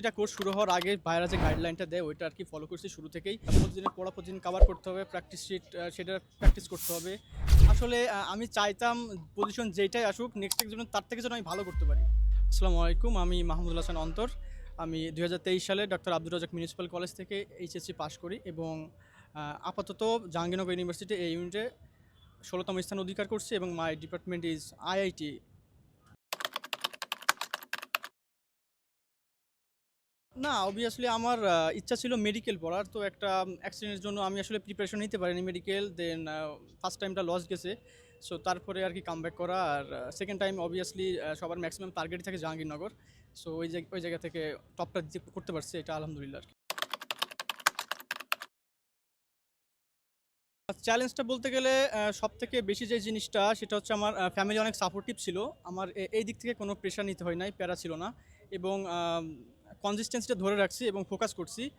প্রতিটা কোর্স শুরু হওয়ার আগে বাইরে যে গাইডলাইনটা দেয়, ওইটা আর কি ফলো করছি শুরু থেকেই। প্রতিদিনের পড়া প্রতিদিন কভার করতে হবে প্র্যাকটিস শিট সেটা প্র্যাকটিস করতে হবে। আসলে আমি চাইতাম পজিশন যেটাই আসুক নেক্সট জন্য তার থেকে যেন আমি ভালো করতে পারি। আসসালামু আলাইকুম, আমি মাহমুদুল হাসান অন্তর। আমি দু হাজার তেইশ সালে doctor Abdur Razzak municipal college থেকে এইচএসসি পাশ করি এবং আপাতত জাহাঙ্গীরনগর ইউনিভার্সিটি এই ইউনিটে ষোলোতম স্থান অধিকার করছি এবং মাই ডিপার্টমেন্ট ইজ আইআইটি না অবভিয়াসলি আমার ইচ্ছা ছিল মেডিকেল পড়ার। তো একটা অ্যাক্সিডেন্টের জন্য আমি আসলে প্রিপারেশন নিতে পারিনি মেডিকেল দেন ফার্স্ট টাইমটা লস গেছে। সো তারপরে আর কি কামব্যাক করা, আর সেকেন্ড টাইম অবভিয়াসলি সবার ম্যাক্সিমাম টার্গেট থাকে জাহাঙ্গীরনগর। সো ওই ওই জায়গা থেকে টপটা করতে পারছি, এটা আলহামদুলিল্লাহ আর কি। চ্যালেঞ্জটা বলতে গেলে সব থেকে বেশি যে জিনিসটা, সেটা হচ্ছে আমার ফ্যামিলি অনেক সাপোর্টিভ ছিল। আমার এই দিক থেকে কোনো প্রেশার নিতে হয় নাই, প্যারা ছিল না। এবং কনসিস্টেন্সিটা ধরে রাখছি এবং ফোকাস করছি।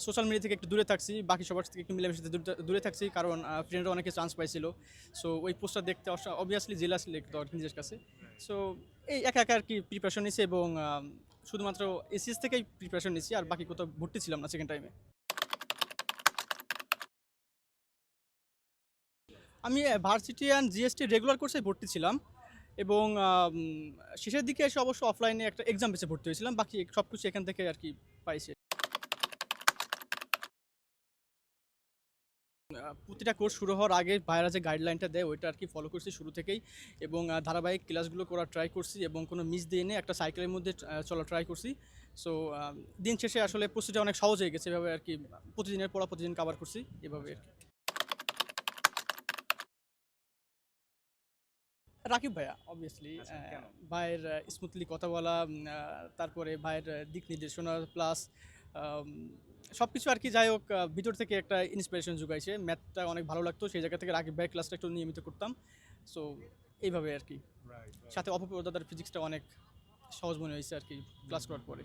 সোশ্যাল মিডিয়া থেকে একটু দূরে থাকছি, বাকি সবার থেকে একটু মিলেমিশে দূরে- থাকছি, কারণ ফ্রেন্ডরা অনেকে চান্স পাইছিল। সো ওই পোস্টটা দেখতে অবভিয়াসলি জেলাস লিখতো আর নিজের কাছে। সো এই একা একা আর কি প্রিপারেশন নিছি এবং শুধুমাত্র এসিএস থেকেই প্রিপারেশন নিছি, আর বাকি কোথাও ভর্তি ছিলাম না সেকেন্ড টাইমে আমি ভার্সিটি অ্যান্ড জিএসটি রেগুলার কোর্সে ভর্তি ছিলাম। এবং শেষের দিকে এসে অবশ্য অফলাইনে একটা এক্সাম বেসে ভর্তি হয়েছিলাম। বাকি সব কিছু এখান থেকে আর কি পাইছি প্রতিটা কোর্স শুরু হওয়ার আগে বাইরে যে গাইডলাইনটা দেয়, ওইটা আর কি ফলো করছি শুরু থেকেই। এবং ধারাবাহিক ক্লাসগুলো করার ট্রাই করছি এবং কোনো মিস দিয়ে নিয়ে একটা সাইকেলের মধ্যে চলা ট্রাই করছি। সো দিন শেষে আসলে প্রস্তুতি অনেক সহজ হয়ে গেছে। এভাবে আর কি প্রতিদিনের পড়া প্রতিদিন কভার করছি। এভাবে আর কি। রাকিব ভাইয়া অবভিয়াসলি আচ্ছা, ভাইয়ের স্মুথলি কথা বলা তারপরে ভাইয়ের দিক নির্দেশনা প্লাস সব কিছু আর কি যাই হোক ভিতর থেকে একটা ইন্সপিরেশন যোগাইছে। ম্যাথটা অনেক ভালো লাগতো সেই জায়গা থেকে রাকিব ভাইয়ের ক্লাসটা একটু নিয়মিত করতাম। সো এইভাবে আর কি। সাথে অপপ্রদাতার ফিজিক্সটা অনেক সহজ মনে হয়েছে আর কি ক্লাস করার পরে।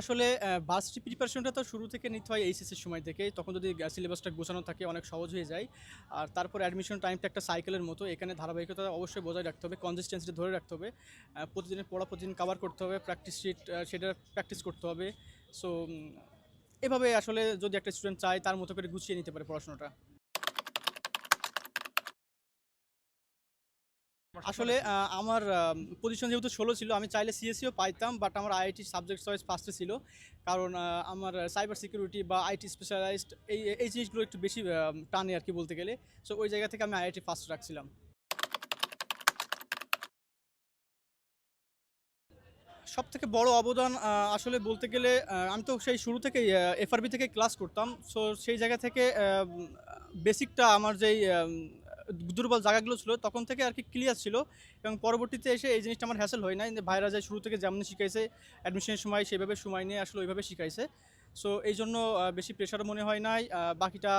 আসলে ভার্সিটি প্রিপারেশনটা তো শুরু থেকে নিতে হয় এইচএসের সময় থেকে তখন যদি সিলেবাসটা গোছানো থাকে, অনেক সহজ হয়ে যায়। আর তারপর অ্যাডমিশন টাইমটা একটা সাইকেলের মতো। এখানে ধারাবাহিকতা অবশ্যই বজায় রাখতে হবে কনসিস্টেন্সিটা ধরে রাখতে হবে। প্রতিদিনের পড়া প্রতিদিন কভার করতে হবে প্র্যাকটিস শিট সেটা প্র্যাকটিস করতে হবে। সো এভাবে আসলে যদি একটা স্টুডেন্ট চায়, তার মতো করে গুছিয়ে নিতে পারে পড়াশোনাটা। আসলে আমার পজিশন যেহেতু ষোলো ছিল আমি চাইলে সিএসসিও পাইতাম বাট আমার আইআইটি সাবজেক্ট চয়েস ফার্স্টে ছিল। কারণ আমার সাইবার সিকিউরিটি বা আইটি স্পেশালাইজড এই এই জিনিসগুলো একটু বেশি টানে আর কি বলতে গেলে। সো ওই জায়গা থেকে আমি আইআইটি ফার্স্ট রাখছিলাম। সব থেকে বড় অবদান আসলে বলতে গেলে আমি তো সেই শুরু থেকেই এফআরবি থেকে ক্লাস করতাম। সো সেই জায়গা থেকে বেসিকটা আমার যেই দুর্বল জায়গাগুলো ছিল, তখন থেকে আর কি ক্লিয়ার ছিল এবং পরবর্তীতে এসে এই জিনিসটা আমার হ্যাসেল হয় না ভাইরা যায় শুরু থেকে যেমন শিখাইছে অ্যাডমিশনের সময় সেভাবে সময় নিয়ে আসলে ওইভাবে শিখাইছে। সো এই জন্য বেশি প্রেশারও মনে হয় নাই। বাকিটা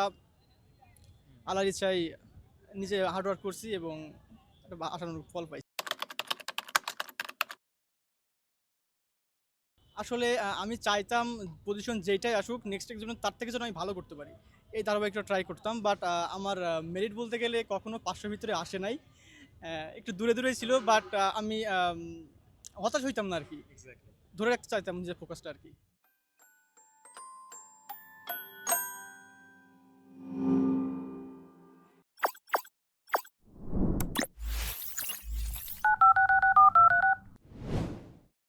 আল্লাহর ইচ্ছায় নিজে হার্ডওয়ার্ক করছি এবং আশানুরূপ ফল পাইছি। আসলে আমি চাইতাম পজিশন যেটাই আসুক নেক্সট জন্য তার থেকে যেন আমি ভালো করতে পারি। এই ধারাবাহিকটা ট্রাই করতাম বাট আমার মেরিট বলতে গেলে কখনো পাঁচশো ভিতরে আসে নাই। একটু দূরে দূরেই ছিল বাট আমি হতাশ হইতাম না আর কি। ধরে রাখতে চাইতাম নিজের ফোকাসটা আর কি।